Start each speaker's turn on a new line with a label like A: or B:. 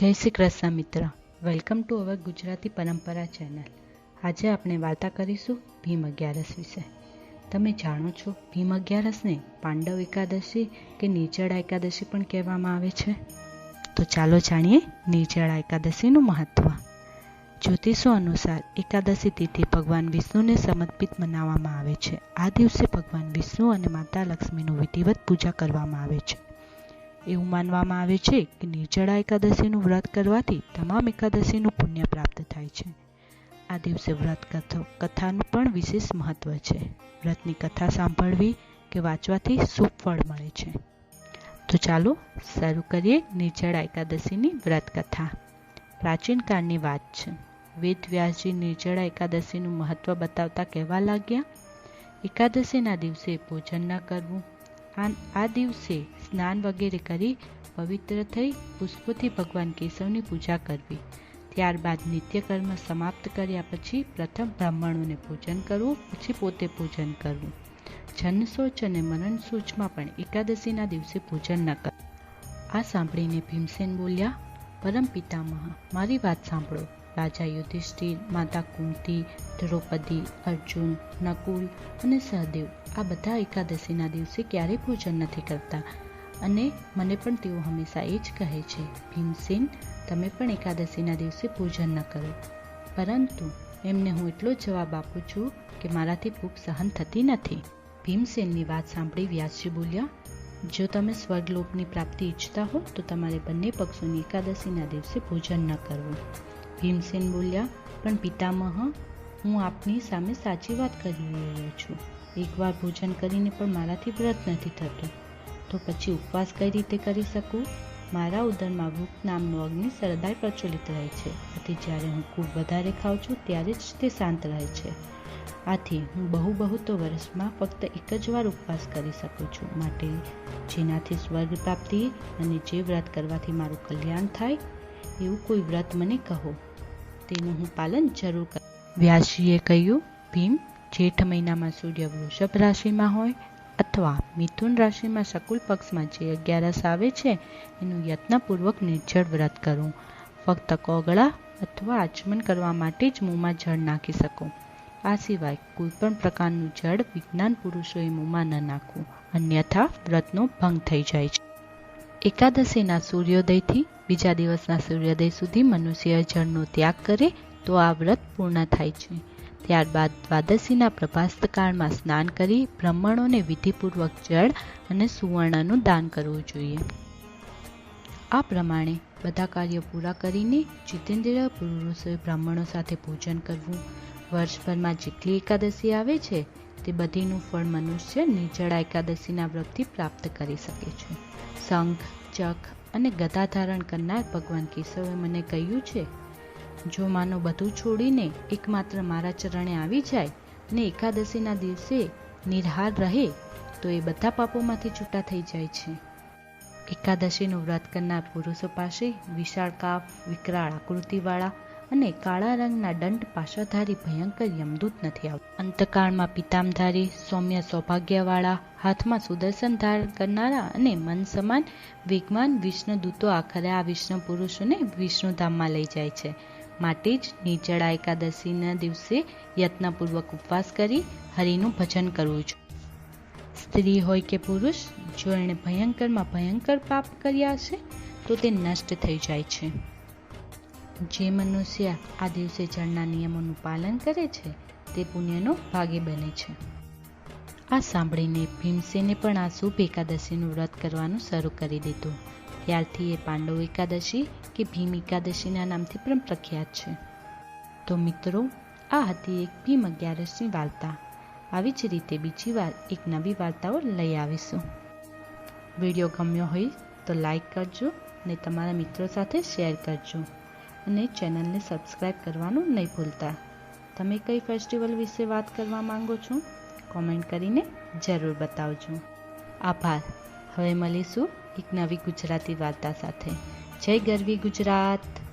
A: જય શ્રી કૃષ્ણ મિત્ર. Welcome to our Gujarati પરંપરા ચેનલ આજે આપણે વાર્તા કરીશું ભીમ અગિયારસ વિશે. તમે જાણો છો ભીમ અગિયારસને પાંડવ એકાદશી કે નિર્જળા એકાદશી પણ કહેવામાં આવે છે? તો ચાલો જાણીએ નિર્જળા એકાદશીનું મહત્વ. જ્યોતિષો અનુસાર એકાદશી તિથિ ભગવાન વિષ્ણુને સમર્પિત મનાવવામાં આવે છે. આ દિવસે ભગવાન વિષ્ણુ અને માતા લક્ષ્મીનું વિધિવત પૂજા કરવામાં આવે છે. એવું માનવામાં આવે છે કે નિર્જળા એકાદશીનું વ્રત કરવાથી તમામ એકાદશીનું પુણ્ય પ્રાપ્ત થાય છે. આ દિવસે વ્રત કથાનું પણ વિશેષ મહત્વ છે. વ્રતની કથા સાંભળવી કે વાંચવાથી શુભ ફળ મળે છે. તો ચાલો શરૂ કરીએ નિર્જળા એકાદશીની વ્રત કથા. પ્રાચીન કાળની વાત છે. વેદ વ્યાસજી નિર્જળા એકાદશીનું મહત્વ બતાવતા કહેવા લાગ્યા, એકાદશીના દિવસે ભોજન ન કરવું આ દિવસે સ્નાન વગેરે કરી પવિત્ર થઈ પુષ્પોથી ભગવાન કેશવની પૂજા કરવી. ત્યારબાદ નિત્યકર્મ સમાપ્ત કર્યા પછી પ્રથમ બ્રાહ્મણોને પૂજન કરવું, પછી પોતે પૂજન કરવું. જન્મ શૌચ અને મરણ સૂચમાં પણ એકાદશીના દિવસે પૂજન ન કરવું આ સાંભળીને ભીમસેન બોલ્યા, પરમ પિતામહ, મારી વાત સાંભળો. રાજા યુધિષ્ઠિર, માતા કુંતી, દ્રૌપદી, અર્જુન, નકુલ અને સહદેવ આ બધા એકાદશીના દિવસે ક્યારેય પૂજન નથી કરતા. અને મને પણ તેઓ હંમેશા એ જ કહે છે, ભીમસેન, તમે પણ એકાદશીના દિવસે પૂજન ન કરો. પરંતુ એમને હું એટલો જવાબ આપું છું કે મારાથી ભૂખ સહન થતી નથી. ભીમસેનની વાત સાંભળી વ્યાસજી બોલ્યા, જો તમે સ્વર્ગલોકની પ્રાપ્તિ ઈચ્છતા હો, તો તમારે બંને પક્ષોની એકાદશીના દિવસે પૂજન ન કરવું. ભીમસેન બોલ્યા, પણ પિતામહ, હું આપની સામે સાચી વાત કરી રહ્યો છું. એકવાર ભોજન કરીને પણ મારાથી વ્રત નથી થતું. તો પછી ઉપવાસ કઈ રીતે કરી શકું? મારા ઉદરમાં ભૂખ નામનો અગ્નિ સરદાર પ્રચલિત રહે છે. આથી જ્યારે હું ખૂબ વધારે ખાઉં છું, ત્યારે જ તે શાંત રહે છે. આથી હું બહુ બહુ તો વર્ષમાં ફક્ત એક જ વાર ઉપવાસ કરી શકું છું. માટે જેનાથી સ્વર્ગ પ્રાપ્તિ અને જે વ્રત કરવાથી મારું કલ્યાણ થાય, એવું કોઈ વ્રત મને કહો. તેનું હું પાલન જરૂર કર. વ્યાસજીએ કહ્યું, ભીમ, જેઠ મહિનામાં સૂર્ય વૃષભ રાશિમાં હોય અથવા મિથુન રાશિમાં શકુલ પક્ષમાં જે અગિયારસ આવે છે, એનું યત્નપૂર્વક નિર્જળ વ્રત કરવું ફક્ત કોગળા અથવા આચમન કરવા માટે જ મોંમાં જળ નાખી શકો. આ સિવાય કોઈપણ પ્રકારનું જળ વિજ્ઞાન પુરુષોએ મોંમાં ન નાખવું. અન્યથા વ્રતનો ભંગ થઈ જાય છે. એકાદશીના સૂર્યોદયથી બીજા દિવસના સૂર્યોદય સુધી મનુષ્ય જળનો ત્યાગ કરે તો આ વ્રત પૂર્ણ થાય છે. ત્યારબાદ દ્વાદશીના પ્રભાસ્તકાળમાં સ્નાન કરી બ્રાહ્મણોને વિધિપૂર્વક જળ અને સુવર્ણનું દાન કરવું જોઈએ. આ પ્રમાણે બધા કાર્યો પૂરા કરીને જીતેન્દ્ર પુરુષોએ બ્રાહ્મણો સાથે પૂજન કરવું. વર્ષભરમાં જેટલી એકાદશી આવે છે, તે બધીનું ફળ મનુષ્ય નિર્જળા એકાદશીના વ્રતથી પ્રાપ્ત કરી શકે છે. શંખ ચક અને ગદા ધારણ કરનાર ભગવાન કેશવે મને કહ્યું છે, જો માનો બધું છોડીને એકમાત્ર મારા ચરણે આવી જાય અને એકાદશીના દિવસે નિર્હાર રહે, તો એ બધા પાપોમાંથી છૂટા થઈ જાય છે. એકાદશીનું વ્રત કરનાર પુરુષો પાસે વિશાળ કાફ વિકરાળ આકૃતિવાળા અને કાળા રંગના દંડ પાશાધારી ભયંકર યમદૂત નથી આવતા. અંતકાળમાં પિતામધારી, સૌમ્ય સૌભાગ્યવાળા, હાથમાં સુદર્શન ધારણ કરનારા અને મન સમાન, વેગવાન વિષ્ણુદૂતો આખરે આ વિષ્ણુ પુરુષોને વિષ્ણુધામમાં લઈ જાય છે. માટે જ નીચળા એકાદશીના દિવસે યત્નપૂર્વક ઉપવાસ કરી હરિનું ભજન કરવું જોઈએ સ્ત્રી હોય કે પુરુષ, જો એણે ભયંકરમાં ભયંકર પાપ કર્યા છે તો તે નષ્ટ થઈ જાય છે. જે મનુષ્ય આ દિવસે જળના નિયમોનું પાલન કરે છે, તે પુણ્યનો ભાગી બને છે. આ સાંભળીને ભીમસેને પણ આ શુભ એકાદશીનું વ્રત કરવાનું શરૂ કરી દીધું. ત્યારથી એ પાંડવ એકાદશી કે ભીમ એકાદશીના નામથી પણ પ્રખ્યાત છે. તો મિત્રો, આ હતી એક ભીમ અગિયારસની વાર્તા. આવી જ રીતે બીજી વાર એક નવી વાર્તાઓ લઈ આવીશું. વીડિયો ગમ્યો હોય તો લાઈક કરજો અને તમારા મિત્રો સાથે શેર કરજો. અને ચેનલને સબસ્ક્રાઈબ કરવાનું નહીં ભૂલતા. તમે કઈ ફેસ્ટિવલ વિશે વાત કરવા માંગો છો, કોમેન્ટ કરીને જરૂર બતાવજો. આભાર. હવે મળીશું એક નવી ગુજરાતી વાર્તા સાથે. જય ગરવી ગુજરાત.